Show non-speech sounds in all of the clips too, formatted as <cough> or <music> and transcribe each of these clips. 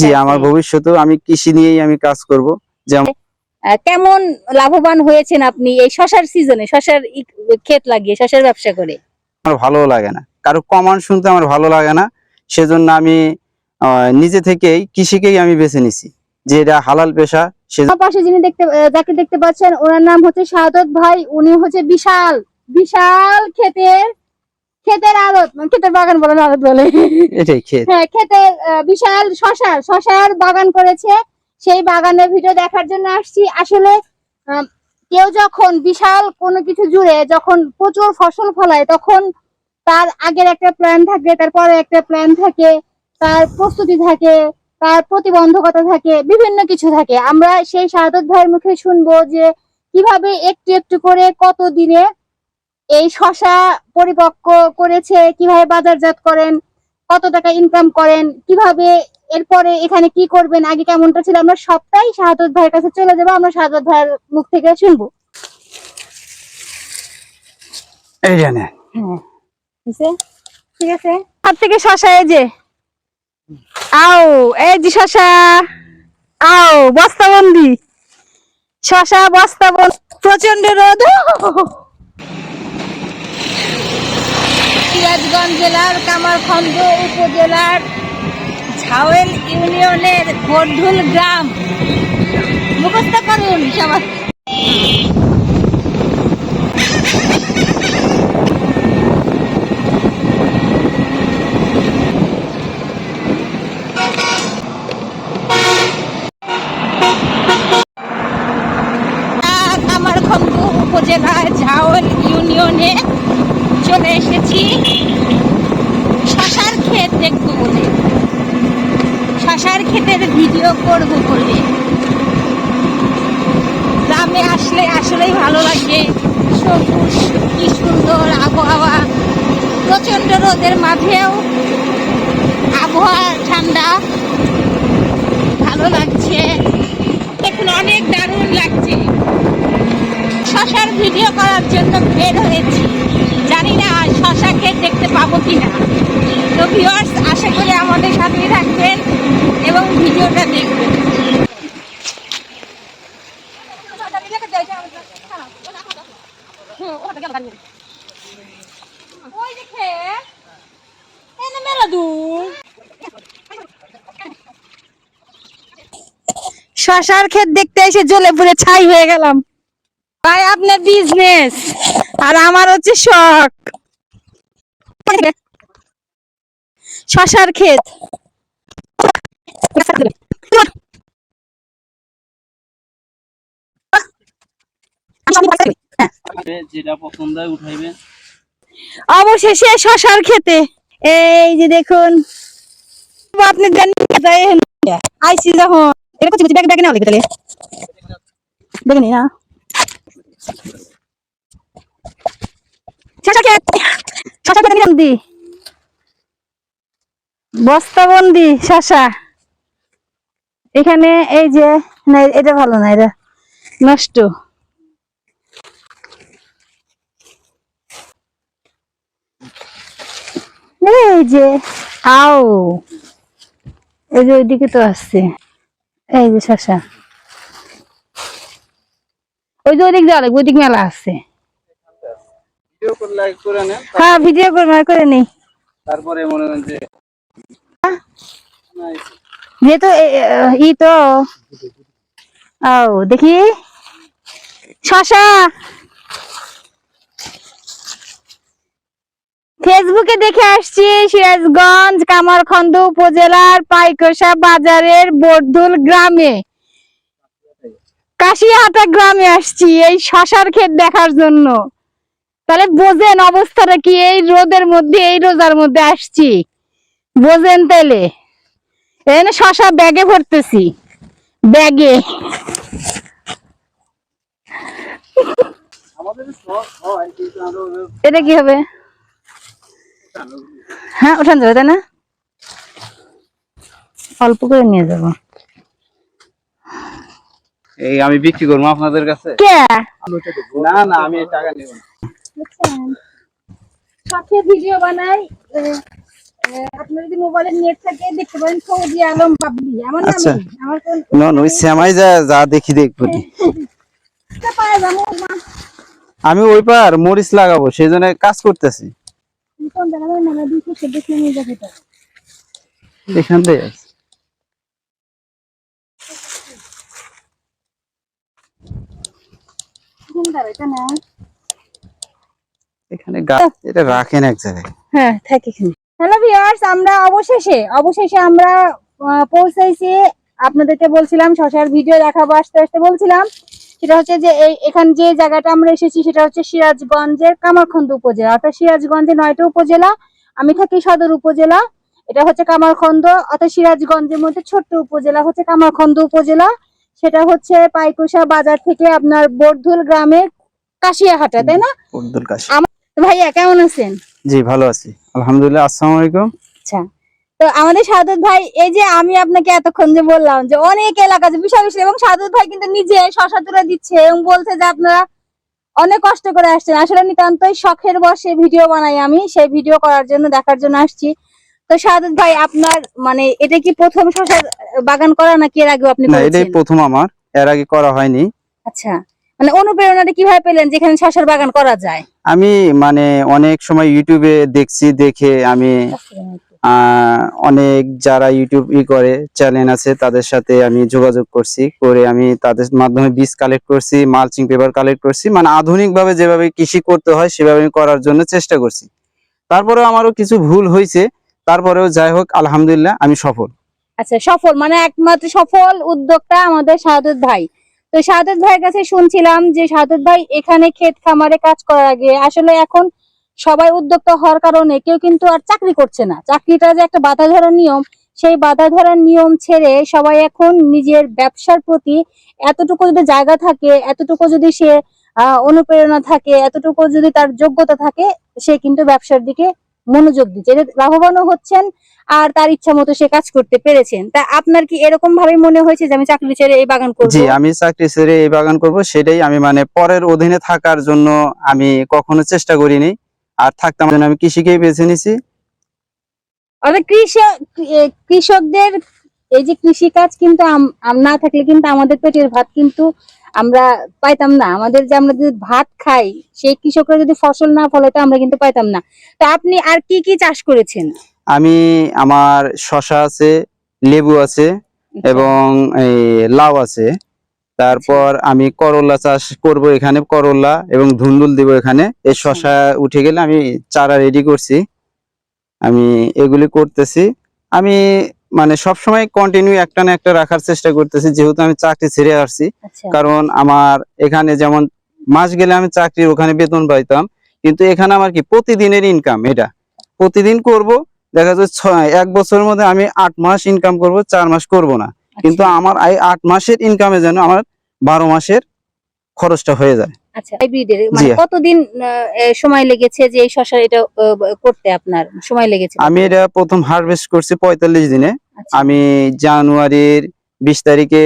জি আমার ভবিষ্যতেও আমি কৃষি নিয়েই আমি কাজ করব। যেমন কেমন লাভবান হয়েছেন আপনি এই শশার সিজনে? শশার ক্ষেত লাগিয়ে শশার ব্যবসা করে। আমার ভালো লাগে না। কারও কমান্ড শুনতে আমার ভালো লাগে না। সেজন্য আমি নিজে থেকেই কৃষিকেই আমি বেছে নিছি। যে এটা হালাল পেশা পাশে যিনি দেখতে যাকে দেখতে পাচ্ছেন ওনার নাম হচ্ছে শাহাদত ভাই। উনি হচ্ছে বিশাল বিশাল ক্ষেতের ক্ষেতের আড়ত মানে ক্ষেতের বাগান বলে না আড়ত বলে। এটাই ক্ষেত। হ্যাঁ ক্ষেতের আহ, বিশাল শশার শশার বাগান করেছে। সেই বাগানের ভিডিও দেখার জন্য আসছি। আসলে কেউ যখন বিশাল কোনো কিছু জুড়ে যখন প্রচুর ফসল ফলায় তখন তার আগের একটা প্ল্যান থাকে তারপরে একটা প্ল্যান থাকে তার প্রস্তুতি থাকে তার প্রতিবন্ধকতা থাকে বিভিন্ন কিছু থাকে। আমরা সেই শাহাদত ভাইয়ের মুখে শুনব যে কীভাবে একটু একটু করে কত দিনে এই শশা পরিপক্ক করেছে কীভাবে বাজারজাত করেন কত টাকা ইনকাম করেন কীভাবে এরপরে এখানে কি করবেন আগে কেমনটা ছিল আমরা সবটাই শাহাদত ভাইয়ের কাছে চলে যাব আমরা শাহাদত ভাইয়ের মুখ থেকে শুনব। এই জানে ঠিক আছে? হাত থেকে শশা এই যে। আও এই যে শশা। আও বস্তাবন্দি। শশা বস্তাবন্দি। প্রচণ্ড রোদ। সিরাজগঞ্জ জেলার কামারখন্দ উপজেলার ঝাওয়েল ইউনিয়নের বর্ধুল গ্রাম। মুখস্থ করুন সবাই। উপজেলার ঝাওল ইউনিয়নে চলে এসেছি শশার ক্ষেত দেখব বলে শশার ক্ষেতের ভিডিও করব বলে। গ্রামে আসলে, আসলেই ভালো লাগে। সবুজ, কি সুন্দর আবহাওয়া। প্রচণ্ড রোদের মাঝেও আবহাওয়া ঠান্ডা। ভালো লাগছে। দেখুন, অনেক দারুণ লাগছে। শশার ভিডিও করার জন্য বের হয়েছি। জানি না শশা ক্ষেত দেখতে পাবো কিনা। তো ভিউয়ার্স আশা করি আমাদের সাথেই থাকবেন এবং ভিডিওটা দেখবেন ওই দেখে এনে মেলা দূর শশার ক্ষেত দেখতে এসে জ্বলে পুড়ে ছাই হয়ে গেলাম। ভাই আপনার বিজনেস আর আমার হচ্ছে শখ। শশার ক্ষেত। যেটা পছন্দ হয় উঠাইবেন অবশেষে শশার খেতে এই যে দেখুন। আপনি জানেন যাই আইসি যখন। এটা করছি ব্যাগ ব্যাগ নাও লিখে তাহলে। দেখে নি, না। শশা খেত শশা খেতে নিলাম। দি বস্তাবন্দি শশা। এখানে এই যে, না, এটা ভালো না, এটা নষ্ট। এই যে, আও। এই যে ওইদিকে তো আসছে এই যে শশা ওই যে ওদিক যাওয়া লাগবে ওইদিক মেলা আছে। হ্যাঁ ভিডিও করে করে নেই। তারপরে মনে করেন যে যেহেতু এ- এ- ই তো। ও দেখি। শশা ফেসবুকে দেখে আসছি সিরাজগঞ্জ কামারখন্দ উপজেলার পাইকসা বাজারের বর্ধুল গ্রামে। কাশিয়াহাটা গ্রামে আসছি এই শশার ক্ষেত দেখার জন্য। তাহলে বোঝেন অবস্থাটা কি এই রোদের মধ্যে এই রোজার মধ্যে আসছি। বোঝেন তাইলে এখানে শশা ব্যাগে ভরতেছি ব্যাগে। এটা কি হবে? হ্যাঁ যাবে তাই না? অল্প করে নিয়ে যাব। এই আমি বিক্রি করব আপনাদের কাছে? কে? না না আমি টাকা নেব না। সাথে ভিডিও বানাই আপনার যদি মোবাইলের নেট থাকে দেখতে পারেন ফৌজি আলম বাবলি আমার আচ্ছা। আমার কোন নন ওই শ্যামাই যা যা দেখি দেখব। <laughs> আমি ওই পার মরিচ লাগাবো সেই জন্য কাজ করতেছি। কোন জায়গায় নামে দিয়েছে সে দেখে নিয়ে যাবে এখান থেকে আছে। কোন দাঁড়াইতে না এখানে গাছ এটা রাখেন এক জায়গায়। হ্যাঁ থাকে এখানে। হ্যালো ভিউয়ার্স আমরা অবশেষে অবশেষে আমরা আপনাদেরকে বলছিলাম শশার ভিডিও দেখাবো আসতে আসতে বলছিলাম। সেটা হচ্ছে যে এই এখান যে জায়গাটা আমরা এসেছি সেটা হচ্ছে সিরাজগঞ্জের কামারখন্দ উপজেলা। অর্থাৎ সিরাজগঞ্জে নয়টা উপজেলা আমি থাকি সদর উপজেলা এটা হচ্ছে কামারখন্দ অর্থাৎ সিরাজগঞ্জের মধ্যে ছোট্ট উপজেলা হচ্ছে কামারখন্দ উপজেলা। সেটা হচ্ছে পাইকুশা বাজার থেকে আপনার বর্ধুল গ্রামের কাশিয়াহাটা তাই না? কাশি। ভাইয়া কেমন আছেন? জি ভালো আছি। আলহামদুলিল্লাহ আসসালামু আলাইকুম। আচ্ছা। তো আমাদের সাদত ভাই এই যে আমি আপনাকে এতক্ষণ যে বললাম যে অনেক এলাকা আছে বিশাল বিশাল এবং সাদত ভাই কিন্তু নিজে শশা তুলে দিচ্ছে এবং বলছে যে আপনারা অনেক কষ্ট করে আসছেন। আসলে নিতান্তই শখের বসে ভিডিও বানাই আমি সেই ভিডিও করার জন্য দেখার জন্য আসছি। তো সাদত ভাই আপনার মানে এটা কি প্রথম শশার বাগান করা নাকি এর আগেও আপনি না এটাই প্রথম আমার এর আগে করা হয়নি। আচ্ছা মানে অনুপ্রেরণাটা কীভাবে পেলেন যেখানে শশার বাগান করা যায়? আমি মানে অনেক সময় ইউটিউবে দেখছি দেখে আমি আহ, অনেক যারা ইউটিউব ই করে চ্যানেল আছে, তাদের সাথে আমি যোগাযোগ করছি, করে আমি তাদের মাধ্যমে বীজ কালেক্ট করছি মালচিং পেপার কালেক্ট করছি মানে আধুনিক ভাবে যেভাবে কৃষি করতে হয়, সেভাবে আমি করার জন্য চেষ্টা করছি। তারপরেও আমারও কিছু ভুল হয়েছে, তারপরেও যাই হোক, আলহামদুলিল্লাহ, আমি সফল। আচ্ছা সফল মানে একমাত্র সফল উদ্যোক্তা আমাদের শাহাদত ভাই। তো শাহাদত ভাইয়ের কাছে শুনছিলাম যে শাহাদত ভাই এখানে ক্ষেত খামারে কাজ করার আগে, আসলে এখন সবাই উদ্যোক্তা হওয়ার কারণে কেউ কিন্তু আর চাকরি করছে না। চাকরিটা যে একটা বাধা ধরার নিয়ম, সেই বাধা ধরার নিয়ম ছেড়ে সবাই এখন নিজের ব্যবসার প্রতি এতটুকু যদি জায়গা থাকে, এতটুকু যদি সে অনুপ্রেরণা থাকে, এতটুকু যদি তার যোগ্যতা থাকে, সে কিন্তু ব্যবসার দিকে মনোযোগ দিচ্ছে। লাভবানও হচ্ছেন আর তার ইচ্ছা মতো সে কাজ করতে পেরেছেন। তা আপনার কি এরকম ভাবে মনে হয়েছে যে আমি চাকরি ছেড়ে এই বাগান করব? জি, আমি চাকরি ছেড়ে এই বাগান করব, সেটাই আমি মানে পরের অধীনে থাকার জন্য আমি কখনো চেষ্টা করিনি। আর থাকতাম জন্য আমি কৃষিকেই বেছে নিছি। অর্থাৎ কৃষক কৃষকদের এই যে কৃষি কাজ কিন্তু না থাকলে কিন্তু আমাদের পেটের ভাত কিন্তু আমরা পাইতাম না। আমাদের যে আমরা যদি ভাত খাই সেই কৃষকরা যদি ফসল না ফলাইতো আমরা কিন্তু পাইতাম না। তো আপনি আর কি কি চাষ করেছেন? আমি আমার শশা আছে লেবু আছে এবং এই লাউ আছে। তারপর আমি করলা চাষ করব এখানে করলা এবং ধুন্দুল দিব এখানে। এই শশা উঠে গেলে আমি চারা রেডি করছি। আমি এগুলি করতেছি। আমি মানে সব সময় কন্টিনিউ একটা না একটা রাখার চেষ্টা করতেছি যেহেতু আমি চাকরি ছেড়ে আসছি। আচ্ছা। কারণ আমার এখানে যেমন মাস গেলে আমি চাকরির ওখানে বেতন পাইতাম কিন্তু এখানে আমার কি প্রতিদিনের ইনকাম এটা। প্রতিদিন করব দেখা ছয় এক বছরের মধ্যে আমি আট মাস ইনকাম করব চার মাস করব না। কিন্তু আমার এই আট মাসের ইনকামে যেন আমার বারো মাসের খরচটা হয়ে যায়। আচ্ছা হাইব্রিডের মানে কতদিন সময় লেগেছে যে এই শশা এটা করতে আপনার? সময় লেগেছে আমি এটা প্রথম হারভেস্ট করছি পঁয়তাল্লিশ দিনে। আচ্ছা। আমি জানুয়ারির বিশ তারিখে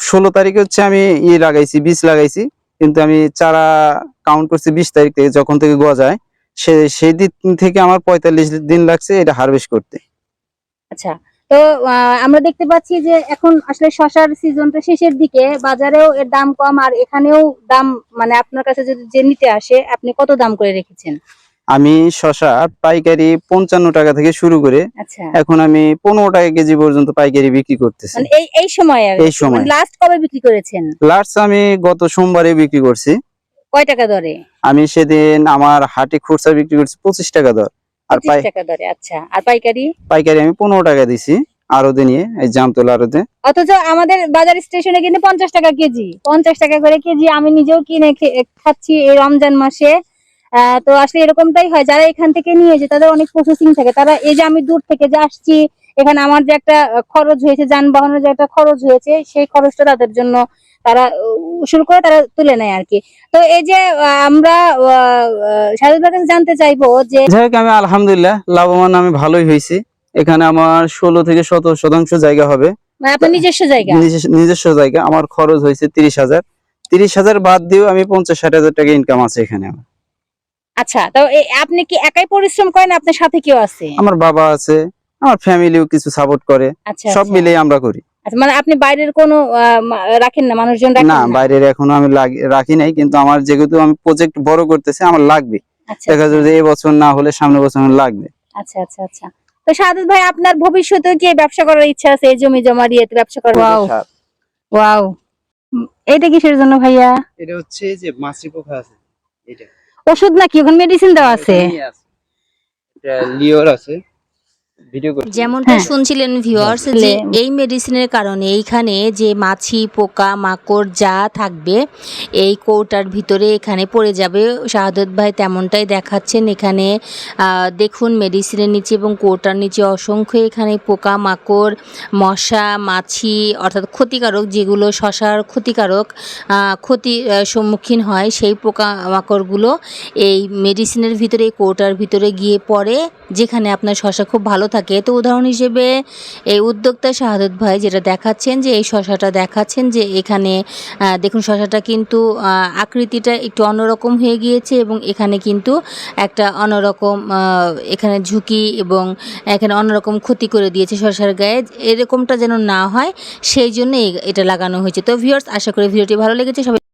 ষোলো তারিখে হচ্ছে আমি ই লাগাইছি বীজ লাগাইছি। কিন্তু আমি চারা কাউন্ট করছি বিশ তারিখ থেকে যখন থেকে গজায় সে সেই দিন থেকে আমার পঁয়তাল্লিশ দিন লাগছে এটা হারভেস্ট করতে। আচ্ছা তো আমরা দেখতে পাচ্ছি যে এখন আসলে শশার সিজনটা শেষের দিকে। বাজারেও এর দাম কম আর এখানেও দাম মানে আপনার কাছে যদি যে নিতে আসে আপনি কত দাম করে রেখেছেন? আমি শশা পাইকারি পঞ্চান্ন টাকা থেকে শুরু করে আচ্ছা। এখন আমি পনেরো টাকা কেজি পর্যন্ত পাইকারি বিক্রি করতেছি। মানে এই এই সময় এই সময়। লাস্ট কবে বিক্রি করেছেন? লাস্ট আমি গত সোমবারে বিক্রি করছি। কয় টাকা দরে? আমি সেদিন আমার হাটে খুচরা বিক্রি করছি পঁচিশ টাকা দর। আর টাকা দরে আচ্ছা। আর পাইকারি? পাইকারি আমি পনেরো টাকা দিছি আরতে নিয়ে এই জামতলা আরতে। অথচ আমাদের বাজার স্টেশনে কিন্তু পঞ্চাশ টাকা কেজি পঞ্চাশ টাকা করে কেজি আমি নিজেও কিনে খাচ্ছি এই রমজান মাসে। তো আসলে এরকমটাই হয় যারা এখান থেকে নিয়ে যায় তাদের অনেক প্রসেসিং থাকে। তারা এই যে আমি দূর থেকে যে আসছি এখানে আমার যে একটা খরচ হয়েছে যানবাহনের যে একটা খরচ হয়েছে সেই খরচটা তাদের জন্য তারা শুরু করে তারা তুলে নেয় আর কি তো এই যে আমরা সাহেব কাছে জানতে চাইব যে যাই আমি আলহামদুলিল্লাহ লাভবান আমি ভালোই হয়েছি। এখানে আমার ষোলো থেকে সতেরো শতাংশ জায়গা হবে। মানে নিজস্ব জায়গা? নিজস্ব- জায়গা। আমার খরচ হয়েছে তিরিশ হাজার। তিরিশ হাজার বাদ দিয়েও আমি পঞ্চাশ ষাট হাজার টাকা ইনকাম আছে এখানে আমার। আচ্ছা তো আপনি কি একাই পরিশ্রম করেন? আপনার সাথে কেউ আছে? আমার বাবা আছে আমার ফ্যামিলিও কিছু সাপোর্ট করে। আচ্ছা সব আচ্ছা। মিলেই আমরা করি। আচ্ছা, মানে আপনি বাইরের কোনো আহ, রাখেন না মানুষজন রাখেন না বাইরের এখনও আমি লাগি- রাখি নাই কিন্তু আমার যেহেতু আমি প্রজেক্ট বড় করতেছি আমার লাগবে। আচ্ছা দেখা যাবে এই বছর না হলে সামনের বছর আমার লাগবে। আচ্ছা আচ্ছা আচ্ছা। তো সাদত ভাই আপনার ভবিষ্যতে কি ব্যবসা করার ইচ্ছা আছে? এই জমি জমা দিয়ে ব্যবসা করার? ওয়াও। ওয়াও। এটা কিসের জন্য ভাইয়া? এটা হচ্ছে যে মাছি পোকা আছে এটা ওষুধ নাকি? ওখানে মেডিসিন দেওয়া আছে? এটা লিওর আছে। যেমনটা হ্যাঁ। শুনছিলেন ভিউয়ার্স যে এই মেডিসিনের কারণে এইখানে যে মাছি পোকা মাকড় যা থাকবে এই কৌটার ভিতরে এখানে পড়ে যাবে। শাহাদত ভাই তেমনটাই দেখাচ্ছেন এখানে। দেখুন মেডিসিনের নিচে এবং কৌটার নিচে অসংখ্য এখানে পোকা মাকড় মশা মাছি অর্থাৎ ক্ষতিকারক যেগুলো শশার ক্ষতিকারক ক্ষতি সম্মুখীন হয় সেই পোকা মাকড়গুলো এই মেডিসিনের ভিতরে এই কৌটার ভিতরে গিয়ে পড়ে যেখানে আপনার শশা খুব ভালো থাকে। তো উদাহরণ হিসেবে এই উদ্যোক্তা শাহাদত ভাই যেটা দেখাচ্ছেন যে, এই শশাটা দেখাচ্ছেন যে, এখানে দেখুন শশাটা কিন্তু আকৃতিটা একটু অন্যরকম হয়ে গিয়েছে এবং এখানে কিন্তু একটা অন্যরকম এখানে ঝুঁকি এবং এখানে অন্যরকম ক্ষতি করে দিয়েছে শশার গায়ে। এরকমটা যেন না হয়, সেই জন্য এটা লাগানো হয়েছে। তো ভিউয়ার্স আশা করি ভিডিওটি ভালো লেগেছে। সবাই